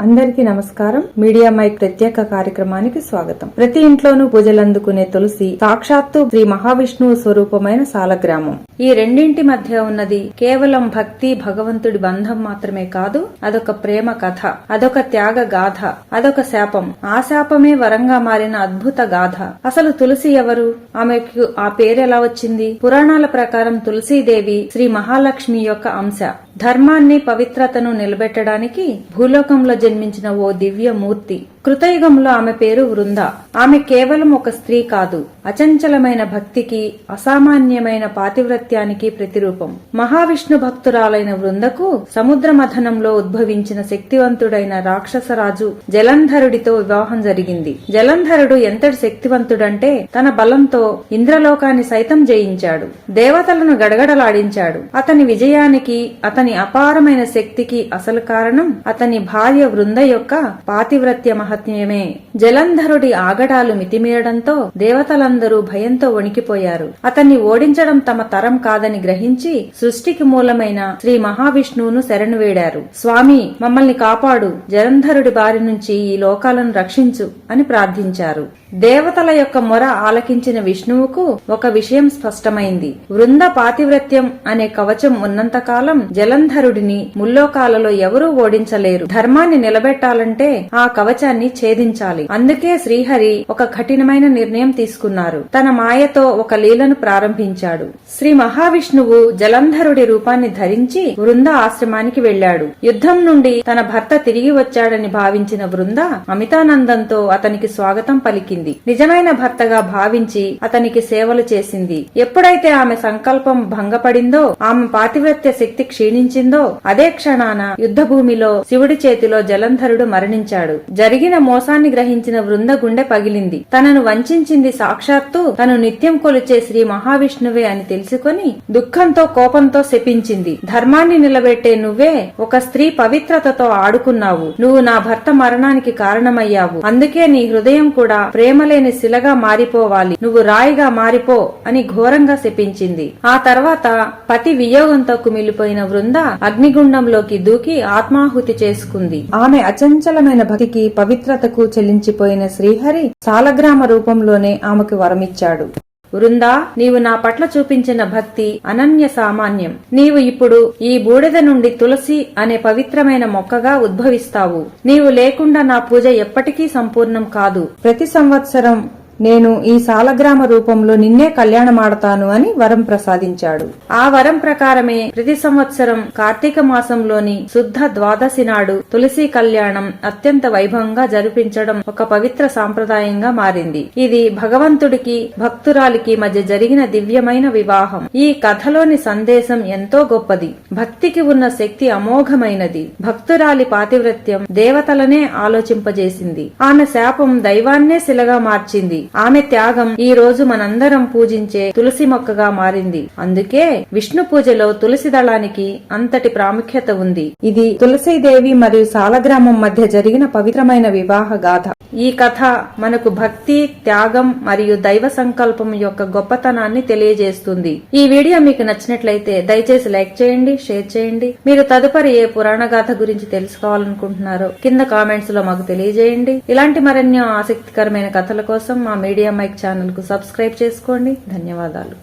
అందరికీ నమస్కారం. Media mic ప్రత్యేక కార్యక్రమానికి స్వాగతం. ప్రతి ఇంట్లోనూ పూజలు అందుకునే తులసి సాక్షాత్తు శ్రీ మహావిష్ణువు స్వరూపమైన సాలగ్రామం. ఈ రెండింటి మధ్య ఉన్నది కేవలం భక్తి భగవంతుడి బంధం మాత్రమే కాదు అదొక ప్రేమ కథ అదొక త్యాగ గాథ అదొక శాపం. ఆ శాపమే వరంగా మారిన అద్భుత గాథ. అసలు తులసి ఎవరు? ఆమెకు ఆ పేరు ఎలా వచ్చింది? పురాణాల ప్రకారం తులసీదేవి శ్రీ మహాలక్ష్మి యొక్క అంశ. ధర్మాన్ని పవిత్రతను నిలబెట్టడానికి భూలోకంలో జన్మించిన ఓ దివ్య మూర్తి కృతయుగంలో ఆమె పేరు వృంద. ఆమె కేవలం ఒక స్త్రీ కాదు. అచంచలమైన భక్తికి అసామాన్యమైన పాతివ్రత్యానికి ప్రతిరూపం. మహావిష్ణు భక్తురాలైన వృందకు సముద్ర మథనంలో ఉద్భవించిన శక్తివంతుడైన రాక్షసరాజు జలంధరుడితో వివాహం జరిగింది. జలంధరుడు ఎంతటి శక్తివంతుడంటే తన బలంతో ఇంద్రలోకాన్ని సైతం జయించాడు. దేవతలను గడగడలాడించాడు. అతని విజయానికి అతని అపారమైన శక్తికి అసలు కారణం అతని భార్య వృంద యొక్క పాతివ్రత్య మహత్యమే జలంధరుడి ఆగడాలు మితిమీరడంతో దేవతలందరూ భయంతో వణికిపోయారు. అతన్ని ఓడించడం తమ తరం కాదని గ్రహించి సృష్టికి మూలమైన శ్రీ మహావిష్ణువును శరణు వేడారు. స్వామి మమ్మల్ని కాపాడు. జలంధరుడి బారి నుంచి ఈ లోకాలను రక్షించు అని ప్రార్థించారు. దేవతల యొక్క మొర ఆలకించిన విష్ణువుకు ఒక విషయం స్పష్టమైంది. వృంద పాతివ్రత్యం అనే కవచం ఉన్నంతకాలం జలంధరుడిని ముల్లోకాలలో ఎవరూ ఓడించలేరు. ధర్మాన్ని నిలబెట్టాలంటే ఆ కవచాన్ని ఛేదించాలి. అందుకే శ్రీహరి ఒక కఠినమైన నిర్ణయం తీసుకున్నారు. తన మాయతో ఒక లీలను ప్రారంభించాడు. శ్రీ మహావిష్ణువు జలంధరుడి రూపాన్ని ధరించి వృంద ఆశ్రమానికి వెళ్ళాడు యుద్ధం నుండి తన భర్త తిరిగి వచ్చాడని భావించిన వృంద అమితానందంతో అతనికి స్వాగతం పలికింది. నిజమైన భర్తగా భావించి అతనికి సేవలు చేసింది. ఎప్పుడైతే ఆమె సంకల్పం భంగపడిందో ఆమె పాతివ్రత్య శక్తి క్షీణించిందో అదే క్షణాన యుద్ధ భూమిలో శివుడి చేతిలో జలంధరుడు మరణించాడు. జరిగిన మోసాన్ని గ్రహించిన వృంద గుండె పగిలింది. తనను వంచింది సాక్షాత్తు తను నిత్యం కొలిచే శ్రీ మహావిష్ణువే అని తెలుసుకొని దుఃఖంతో కోపంతో శపించింది. ధర్మాన్ని నిలబెట్టే నువ్వే ఒక స్త్రీ పవిత్రతతో ఆడుకున్నావు. నువ్వు నా భర్త మరణానికి కారణమయ్యావు. అందుకే నీ హృదయం కూడా ప్రేమలేని శిలగా మారిపోవాలి. నువ్వు రాయిగా మారిపో అని ఘోరంగా శపించింది. ఆ తర్వాత పతి వియోగంతో కుమిలిపోయిన వృంద అగ్నిగుండంలోకి దూకి ఆత్మాహుతి చేసుకుంది. ఆమె అచంచలమైన భక్తికి పవిత్రతకు చెల్లించిపోయిన శ్రీహరి సాలగ్రామ రూపంలోనే ఆమెకు వరమిచ్చాడు. వృందా నీవు నా పట్ల చూపించిన భక్తి అనన్య సామాన్యం. నీవు ఇప్పుడు ఈ బూడిద నుండి తులసి అనే పవిత్రమైన మొక్కగా ఉద్భవిస్తావు. నీవు లేకుండా నా పూజ ఎప్పటికీ సంపూర్ణం కాదు. ప్రతి సంవత్సరం నేను ఈ సాలగ్రామ రూపంలో నిన్నే కళ్యాణమాడతాను అని వరం ప్రసాదించాడు. ఆ వరం ప్రకారమే ప్రతి సంవత్సరం కార్తీక మాసంలోని శుద్ధ ద్వాదశి నాడు తులసి కళ్యాణం అత్యంత వైభవంగా జరిపించడం ఒక పవిత్ర సాంప్రదాయంగా మారింది. ఇది భగవంతుడికి భక్తురాలికి మధ్య జరిగిన దివ్యమైన వివాహం. ఈ కథలోని సందేశం ఎంతో గొప్పది. భక్తికి ఉన్న శక్తి అమోఘమైనది. భక్తురాలి పాతివ్రత్యం దేవతలనే ఆలోచింపజేసింది. ఆమె శాపం దైవాన్నే శిలగా మార్చింది. ఆమె త్యాగం ఈ రోజు మనందరం పూజించే తులసి మొక్కగా మారింది. అందుకే విష్ణు పూజలో తులసి దళానికి అంతటి ప్రాముఖ్యత ఉంది. ఇది తులసీదేవి మరియు సాలగ్రామం మధ్య జరిగిన పవిత్రమైన వివాహ గాథ. ఈ కథ మనకు భక్తి త్యాగం మరియు దైవ సంకల్పం యొక్క గొప్పతనాన్ని తెలియజేస్తుంది. ఈ వీడియో మీకు నచ్చినట్లయితే దయచేసి లైక్ చేయండి షేర్ చేయండి. మీరు తదుపరి ఏ పురాణ గాథ గురించి తెలుసుకోవాలనుకుంటున్నారో కింద కామెంట్స్లో మాకు తెలియజేయండి. ఇలాంటి మరెన్నో ఆసక్తికరమైన కథల కోసం మా మీడియా మైక్ ఛానల్కు సబ్స్క్రైబ్ చేసుకోండి. ధన్యవాదాలు.